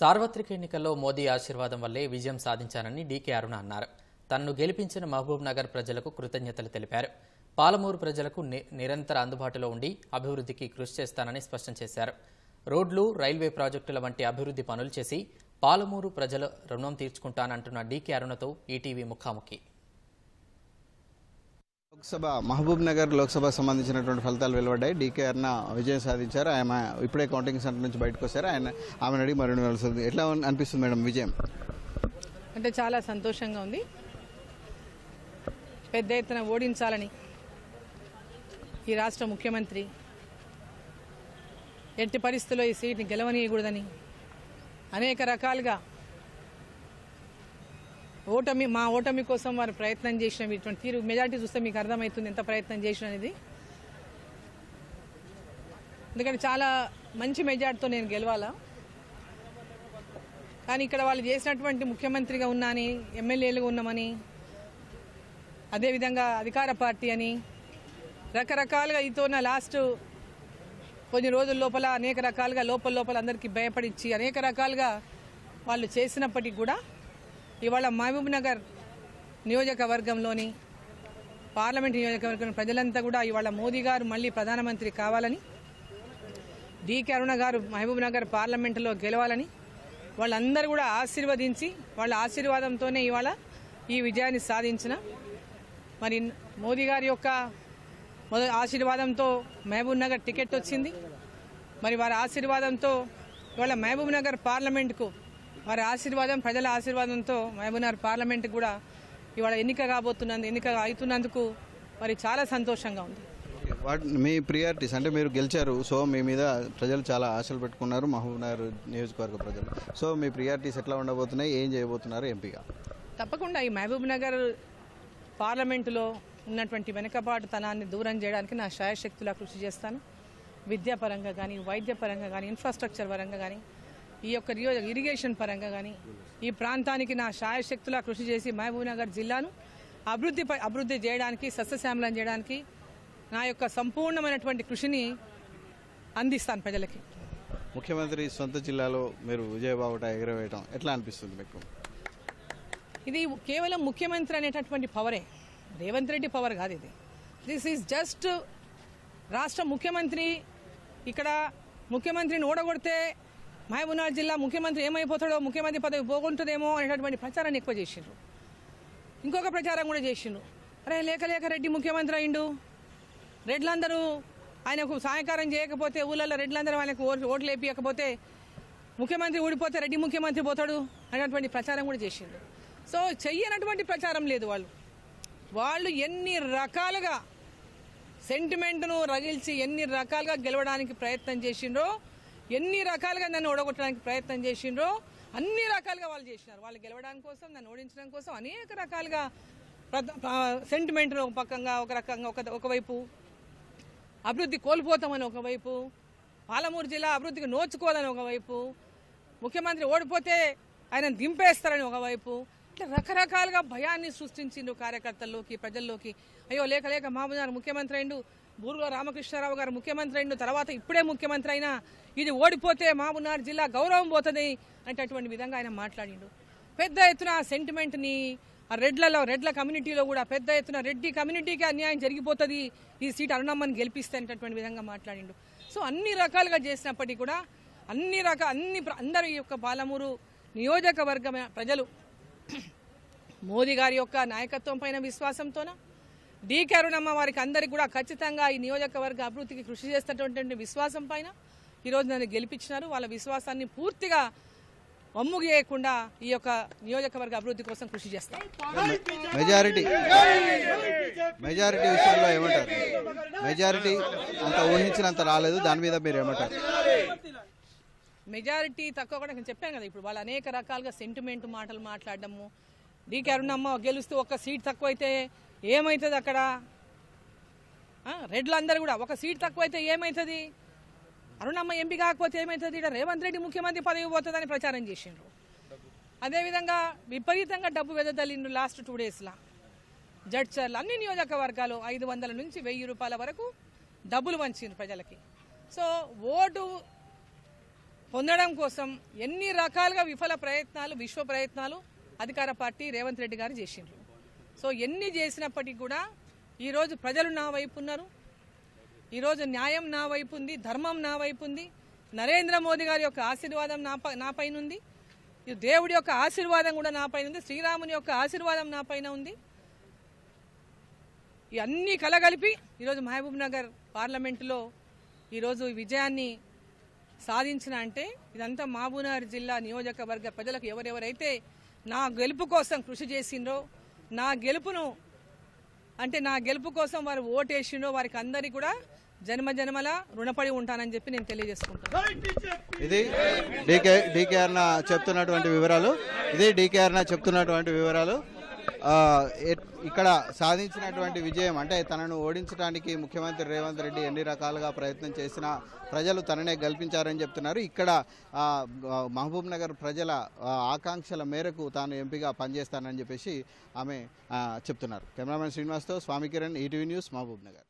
సార్వత్రిక ఎన్నికల్లో మోదీ ఆశీర్వాదం వల్లే విజయం సాధించానని డీకే అరుణ అన్నారు. తన్ను గెలిపించిన మహబూబ్ నగర్ ప్రజలకు కృతజ్ఞతలు తెలిపారు. పాలమూరు ప్రజలకు ని- నిరంతర అందుబాటులో ఉండి అభివృద్ధికి కృషి చేస్తానని స్పష్టం చేశారు. రోడ్లు రైల్వే ప్రాజెక్టుల వంటి అభివృద్ధి పనులు చేసి పాలమూరు ప్రజల రుణం తీర్చుకుంటానంటున్న డీకే అరుణతో ఈటీవీ ముఖాముఖి. లోక్సభ మహబూబ్ నగర్ లోక్సభకు సంబంధించినటువంటి ఫలితాలు వెలువడ్డాయి. డీకే అర్ణ విజయం సాధించారు. ఆయన ఇప్పుడే కౌంటింగ్ సెంటర్ నుంచి బయటకు వచ్చారు. ఆయన ఆమెను అడిగి మరిన్ని వెలుస్తుంది ఎట్లా అనిపిస్తుంది మేడం విజయం? అంటే చాలా సంతోషంగా ఉంది. పెద్ద ఎత్తున ఓడించాలని ఈ రాష్ట్ర ముఖ్యమంత్రి ఎట్టి పరిస్థితుల్లో ఈ సీట్ని గెలవనీయకూడదని అనేక రకాలుగా ఓటమి మా ఓటమి కోసం వారు ప్రయత్నం చేసిన ఇటువంటి తీరు మెజార్టీ చూస్తే మీకు అర్థమవుతుంది ఎంత ప్రయత్నం చేసిన అనేది. ఎందుకంటే చాలా మంచి మెజార్టీతో నేను గెలవాలా? కానీ ఇక్కడ వాళ్ళు చేసినటువంటి ముఖ్యమంత్రిగా ఉన్నాని ఎమ్మెల్యేలుగా ఉన్నామని అదేవిధంగా అధికార పార్టీ అని రకరకాలుగా ఇతో లాస్ట్ కొన్ని రోజుల లోపల అనేక రకాలుగా లోపల లోపల అందరికీ భయపడించి అనేక రకాలుగా వాళ్ళు చేసినప్పటికీ కూడా ఇవాళ మహబూబ్ నగర్ నియోజకవర్గంలోని పార్లమెంట్ నియోజకవర్గం ప్రజలంతా కూడా ఇవాళ మోదీ గారు మళ్ళీ ప్రధానమంత్రి కావాలని డికే అరుణ గారు మహబూబ్ నగర్ పార్లమెంటులో గెలవాలని వాళ్ళందరూ కూడా ఆశీర్వదించి వాళ్ళ ఆశీర్వాదంతోనే ఇవాళ ఈ విజయాన్ని సాధించిన. మరి మోదీ గారి యొక్క ఆశీర్వాదంతో మహబూబ్ నగర్ టికెట్ వచ్చింది. మరి వారి ఆశీర్వాదంతో ఇవాళ మహబూబ్ నగర్ పార్లమెంట్కు వారి ఆశీర్వాదం ప్రజల ఆశీర్వాదంతో మహబూబ్ నగర్ పార్లమెంట్ కూడా ఇవాళ ఎన్నిక కాబోతున్నందు ఎన్నిక అవుతున్నందుకు మరి చాలా సంతోషంగా ఉంది. మీ ప్రియారిటీస్ అంటే మీరు గెలిచారు సో మీ మీద ప్రజలు చాలా ఆశలు పెట్టుకున్నారు మహబూబ్ నగర్ నియోజకవర్గ ప్రజలు. సో మీ ప్రియారిటీస్ ఎట్లా ఉండబోతున్నాయి ఏం చేయబోతున్నారు ఎంపీగా? తప్పకుండా ఈ మహబూబ్ నగర్ పార్లమెంటులో ఉన్నటువంటి వెనుకబాటుతనాన్ని దూరం చేయడానికి నా శాయశక్తులా కృషి చేస్తాను. విద్యాపరంగా కానీ వైద్యపరంగా కానీ ఇన్ఫ్రాస్ట్రక్చర్ పరంగా కానీ ఈ యొక్క ఇరిగేషన్ పరంగా కానీ ఈ ప్రాంతానికి నా శాయశక్తులా కృషి చేసి మహబూబ్ నగర్ జిల్లాను అభివృద్ధి అభివృద్ధి చేయడానికి సస్యశ్యామలం చేయడానికి నా యొక్క సంపూర్ణమైనటువంటి కృషిని అందిస్తాను ప్రజలకి. ముఖ్యమంత్రి సొంత జిల్లాలో మీరు విజయబావుట ఎగరవేయటం ఎట్లా అనిపిస్తుంది మీకు? ఇది కేవలం ముఖ్యమంత్రి అనేటటువంటి పవరే. రేవంత్ రెడ్డి పవర్ కాదు ఇది. దిస్ ఈజ్ జస్ట్ రాష్ట్ర ముఖ్యమంత్రి ఇక్కడ ముఖ్యమంత్రిని ఓడగొడితే మహబూబ్నగర్ జిల్లా ముఖ్యమంత్రి ఏమైపోతాడో ముఖ్యమంత్రి పదవి పోగొంటుందేమో అనేటటువంటి ప్రచారాన్ని ఎక్కువ చేసిండ్రు. ఇంకొక ప్రచారం కూడా చేసిండ్రు. అరే లేక లేక రెడ్డి ముఖ్యమంత్రి అయిండు. రెడ్లందరూ ఆయనకు సహాయకారం చేయకపోతే ఊళ్ళల్లో రెడ్లందరూ ఆయనకు ఓట్లు వేపించకపోతే ముఖ్యమంత్రి ఊడిపోతే రెడ్డి ముఖ్యమంత్రి పోతాడు అనేటువంటి ప్రచారం కూడా చేసిండ్రు. సో చెయ్యనటువంటి ప్రచారం లేదు వాళ్ళు. వాళ్ళు ఎన్ని రకాలుగా సెంటిమెంట్ను రగిల్చి ఎన్ని రకాలుగా గెలవడానికి ప్రయత్నం చేసిండ్రో ఎన్ని రకాలుగా నన్ను ఓడగొట్టడానికి ప్రయత్నం చేసిండ్రో అన్ని రకాలుగా వాళ్ళు చేసినారు. వాళ్ళు గెలవడానికి కోసం నన్ను ఓడించడం కోసం అనేక రకాలుగా సెంటిమెంట్ ఒక పక్కంగా ఒక రకంగా ఒక ఒకవైపు అభివృద్ధి కోల్పోతామని ఒకవైపు పాలమూరు జిల్లా అభివృద్ధికి నోచుకోవాలని ఒకవైపు ముఖ్యమంత్రి ఓడిపోతే ఆయన దింపేస్తారని ఒకవైపు ఇట్లా రకరకాలుగా భయాన్ని సృష్టించిండు కార్యకర్తల్లోకి ప్రజల్లోకి. అయ్యో లేక లేక మహబూబ్ ముఖ్యమంత్రి అయిండు బూరుగ రామకృష్ణారావు గారు ముఖ్యమంత్రి అయిన తర్వాత ఇప్పుడే ముఖ్యమంత్రి అయినా ఇది ఓడిపోతే మామూనార్ జిల్లా గౌరవం పోతుంది అనేటటువంటి విధంగా ఆయన మాట్లాడిండు. పెద్ద ఎత్తున ఆ సెంటిమెంట్ని ఆ రెడ్లలో రెడ్ల కమ్యూనిటీలో కూడా పెద్ద ఎత్తున రెడ్డి కమ్యూనిటీకి అన్యాయం జరిగిపోతుంది ఈ సీట్ అరుణమ్మని గెలిపిస్తే అనేటటువంటి విధంగా మాట్లాడిండు. సో అన్ని రకాలుగా చేసినప్పటికీ కూడా అన్ని రకాల అన్ని అందరి యొక్క పాలమూరు నియోజకవర్గ ప్రజలు. మోదీ గారి యొక్క నాయకత్వం పైన విశ్వాసంతోన? డీకే అరుణమ్మ వారికి అందరికి కూడా ఖచ్చితంగా ఈ నియోజకవర్గ అభివృద్ధికి కృషి చేస్తున్నటువంటి విశ్వాసం పైన ఈరోజు నన్ను గెలిపించినారు. వాళ్ళ విశ్వాసాన్ని పూర్తిగా వమ్ము చేయకుండా ఈ యొక్క నియోజకవర్గ అభివృద్ధి కోసం కృషి చేస్తాను మెజారిటీ మెజారిటీ విషయంలో ఏమంటారు? మెజారిటీ అంత ఊహించినంత రాలేదు దాని మీద మీరు ఏమంటారు? మెజారిటీ తక్కువ కూడా నేను చెప్పాను కదా ఇప్పుడు వాళ్ళు అనేక రకాలుగా సెంటిమెంట్ మాటలు మాట్లాడడము డీకే అరుణమ్మ గెలుస్తూ ఒక సీట్ తక్కువైతే ఏమవుతుంది అక్కడ? రెడ్లు అందరు కూడా ఒక సీట్ తక్కువైతే ఏమవుతుంది అరుణమ్మ ఎంపీ కాకపోతే ఏమవుతుంది ఇక్కడ రేవంత్ రెడ్డి ముఖ్యమంత్రి పదవి పోతుందని ప్రచారం చేసిండ్రు. అదేవిధంగా విపరీతంగా డబ్బు వెదతల్లిండ్రు లాస్ట్ టూ డేస్లా. జడ్చర్లు అన్ని నియోజకవర్గాలు ఐదు వందల నుంచి వెయ్యి రూపాయల వరకు డబ్బులు వంచింది ప్రజలకి. సో ఓటు పొందడం కోసం ఎన్ని రకాలుగా విఫల ప్రయత్నాలు విశ్వ ప్రయత్నాలు అధికార పార్టీ రేవంత్ రెడ్డి గారు చేసిండ్రు. సో ఎన్ని చేసినప్పటికీ కూడా ఈరోజు ప్రజలు నా వైపు ఉన్నారు. ఈరోజు న్యాయం నా వైపు ఉంది ధర్మం నా వైపు ఉంది. నరేంద్ర మోదీ గారి యొక్క ఆశీర్వాదం నా ప- నా పైన ఉంది. ఈ దేవుడి యొక్క ఆశీర్వాదం కూడా నా పైన ఉంది. శ్రీరాముని యొక్క ఆశీర్వాదం నా పైన ఉంది. ఇవన్నీ కలగలిపి ఈరోజు మహబూబ్ నగర్ పార్లమెంటులో ఈరోజు విజయాన్ని సాధించిన అంటే ఇదంతా మహబూబ్నగర్ జిల్లా నియోజకవర్గ ప్రజలకు ఎవరెవరైతే నా గెలుపు కోసం కృషి చేసిండ్రో నా గెలుపును అంటే నా గెలుపు కోసం వారు ఓటేసిండో వారికి అందరికీ కూడా జన్మ జన్మల రుణపడి ఉంటానని చెప్పి నేను తెలియజేసుకుంటాను ఇది డీకే డీకేఆర్న చెప్తున్నటువంటి వివరాలు. ఇది డీకేఆర్న చెప్తున్నటువంటి వివరాలు. ఇక్కడ సాధించినటువంటి విజయం అంటే తనను ఓడించడానికి ముఖ్యమంత్రి రేవంత్ రెడ్డి ఎన్ని రకాలుగా ప్రయత్నం చేసినా ప్రజలు తననే గెలిపించారని చెప్తున్నారు. ఇక్కడ మహబూబ్ నగర్ ప్రజల ఆకాంక్షల మేరకు తాను ఎంపీగా పనిచేస్తానని చెప్పేసి ఆమె చెప్తున్నారు. కెమెరామెన్ శ్రీనివాస్తో స్వామి కిరణ్ ఈటీవీ న్యూస్ మహబూబ్ నగర్.